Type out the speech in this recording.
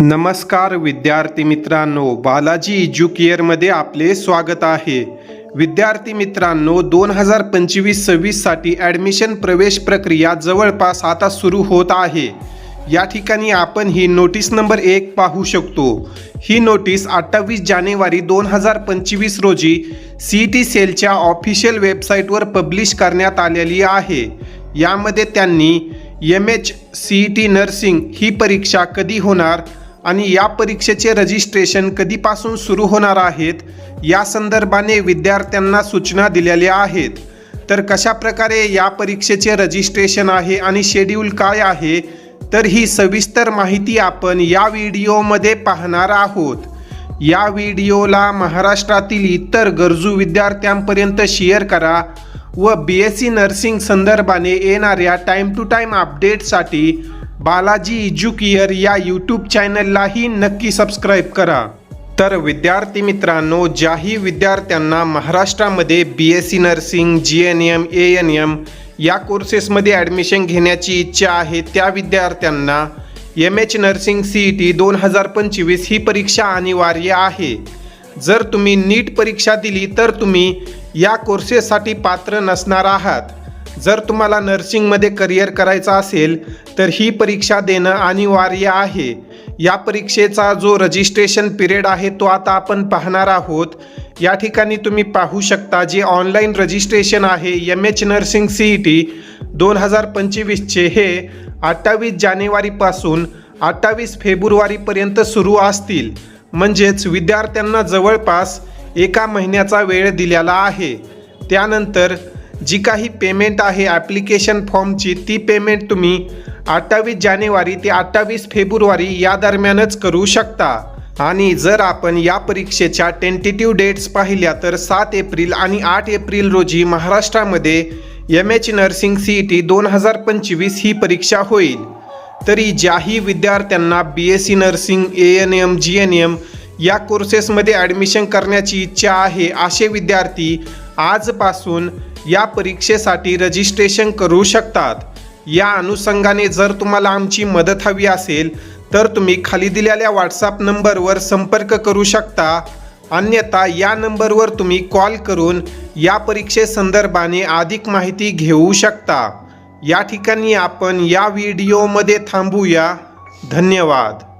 नमस्कार विद्यार्थी मित्रांनो बालाजी एज्युकेअरमध्ये आपले स्वागत आहे. विद्यार्थी मित्रांनो दोन हजार पंचवीस सव्वीससाठी ॲडमिशन प्रवेश प्रक्रिया जवळपास आता सुरू होत आहे. या ठिकाणी आपण ही नोटीस नंबर एक पाहू शकतो. ही नोटीस अठ्ठावीस जानेवारी दोन हजार पंचवीस रोजी सी टी सेलच्या ऑफिशियल वेबसाईटवर पब्लिश करण्यात आलेली आहे. यामध्ये त्यांनी M H C E T nursing ही परीक्षा कधी होणार? आणि या परीक्षेचे रजिस्ट्रेशन कधीपासून सुरू होणार आहेत या संदर्भाने विद्यार्थ्यांना सूचना दिलेल्या आहेत. तर कशा प्रकारे या परीक्षेचे रजिस्ट्रेशन आहे आणि शेड्यूल काय आहे तर ही सविस्तर माहिती आपण या व्हिडिओमध्ये पाहणार आहोत. या व्हिडिओला महाराष्ट्रातील इतर गरजू विद्यार्थ्यांपर्यंत शेअर करा व बी एस सी नर्सिंग संदर्भाने येणाऱ्या टाईम टू टाईम अपडेटसाठी बालाजी एज्युकियर या यूट्यूब चॅनललाही नक्की सबस्क्राईब करा. तर विद्यार्थी मित्रांनो ज्याही विद्यार्थ्यांना महाराष्ट्रामध्ये B S C nursing G N M A N M या कोर्सेसमध्ये ॲडमिशन घेण्याची इच्छा आहे त्या विद्यार्थ्यांना M H nursing C E T दोन हजार पंचवीस ही परीक्षा अनिवार्य आहे. जर तुम्ही नीट परीक्षा दिली तर तुम्ही या कोर्सेससाठी पात्र नसणार आहात. जर तुम्हाला नर्सिंगमध्ये करिअर करायचं असेल तर ही परीक्षा देणं अनिवार्य आहे. या परीक्षेचा जो रजिस्ट्रेशन पिरियड आहे तो आता आपण पाहणार आहोत. या ठिकाणी तुम्ही पाहू शकता जे ऑनलाईन रजिस्ट्रेशन आहे M H nursing C E T दोन हजार पंचवीसचे हे अठ्ठावीस जानेवारीपासून अठ्ठावीस फेब्रुवारीपर्यंत सुरू असतील. म्हणजेच विद्यार्थ्यांना जवळपास एका महिन्याचा वेळ दिलेला आहे. त्यानंतर जी काही पेमेंट आहे ॲप्लिकेशन फॉर्मची ती पेमेंट तुम्ही अठ्ठावीस जानेवारी ते अठ्ठावीस फेब्रुवारी या दरम्यानच करू शकता. आणि जर आपण या परीक्षेच्या टेंटेटिव्ह डेट्स पाहिल्या तर सात एप्रिल आणि आठ एप्रिल रोजी महाराष्ट्रामध्ये M H nursing C E T दोन हजार पंचवीस ही परीक्षा होईल. तरी ज्याही विद्यार्थ्यांना B S C nursing A N M G N M या कोर्सेसमध्ये ॲडमिशन करण्याची इच्छा आहे असे विद्यार्थी आजपासून या परीक्षेसाठी रजिस्ट्रेशन करू शकतात. या अनुषंगाने जर तुम्हाला आमची मदत हवी असेल तर तुम्ही खाली दिलेल्या व्हॉट्सअप नंबरवर संपर्क करू शकता. अन्यथा या नंबरवर तुम्ही कॉल करून या परीक्षेसंदर्भाने अधिक माहिती घेऊ शकता. या ठिकाणी आपण या व्हिडिओमध्ये थांबूया. धन्यवाद.